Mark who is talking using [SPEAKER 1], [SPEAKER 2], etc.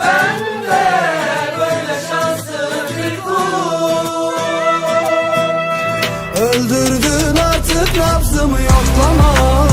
[SPEAKER 1] Ben de böyle şanslı bir kul. Öldürdün artık nabzımı yoklama.